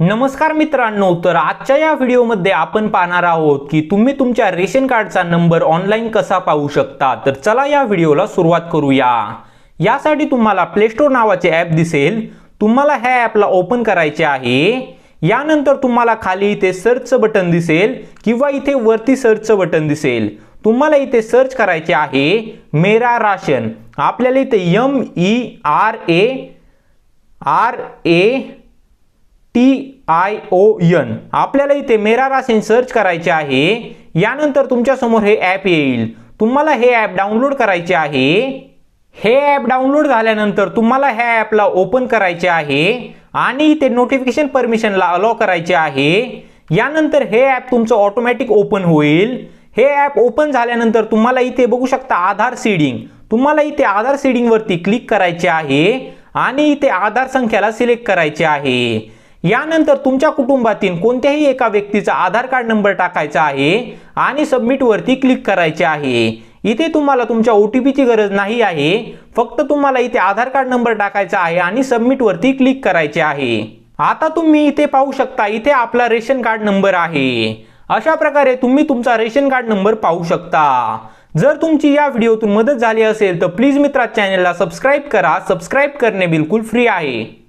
नमस्कार मित्रांनो तर आजच्या या व्हिडिओमध्ये आपण पाहणार आहोत की तुम्ही तुमच्या रेशन कार्डचा नंबर ऑनलाईन कसा पाहू शकता. तर चला या व्हिडिओला सुरुवात करूया. यासाठी तुम्हाला प्ले स्टोर नावाचे ॲप दिसेल. तुम्हाला ह्या ॲपला ओपन करायचे आहे. यानंतर तुम्हाला खाली इथे सर्चचं बटन दिसेल किंवा इथे वरती सर्चचं बटन दिसेल. तुम्हाला इथे सर्च करायचे आहे मेरा राशन. आपल्याला इथे M E R A R A T I O N आपल्याला इथे मेरा राशन सर्च करायचे आहे. यानंतर तुमच्यासमोर हे ॲप येईल. तुम्हाला हे ॲप डाउनलोड करायचे आहे. हे ॲप डाउनलोड झाल्यानंतर तुम्हाला ह्या ॲपला ओपन करायचे आहे. आणि इथे नोटिफिकेशन परमिशनला अलाव करायचे आहे. यानंतर हे ॲप तुमचं ऑटोमॅटिक ओपन होईल. हे ॲप ओपन झाल्यानंतर तुम्हाला इथे बघू शकता आधार सीडिंग तुम्हाला इथे आधार सीडिंगवरती क्लिक करायचे आहे. आणि इथे आधार संख्याला सिलेक्ट करायचे आहे. यानंतर तुमच्या कुटुंबातील कोणत्याही एका व्यक्तीचा आधार कार्ड नंबर टाकायचा आहे आणि सबमिटवरती क्लिक करायचे आहे. इथे तुम्हाला तुमच्या ओ टी पीची गरज नाही आहे. फक्त तुम्हाला इथे आधार कार्ड नंबर टाकायचा आहे आणि सबमिटवरती क्लिक करायचे आहे. आता तुम्ही इथे पाहू शकता इथे आपला रेशन कार्ड नंबर आहे. अशा प्रकारे तुम्ही तुमचा रेशन कार्ड नंबर पाहू शकता. जर तुमची या व्हिडिओतून मदत झाली असेल तर प्लीज मित्रा चॅनलला सबस्क्राईब करा. सबस्क्राईब करणे बिलकुल फ्री आहे.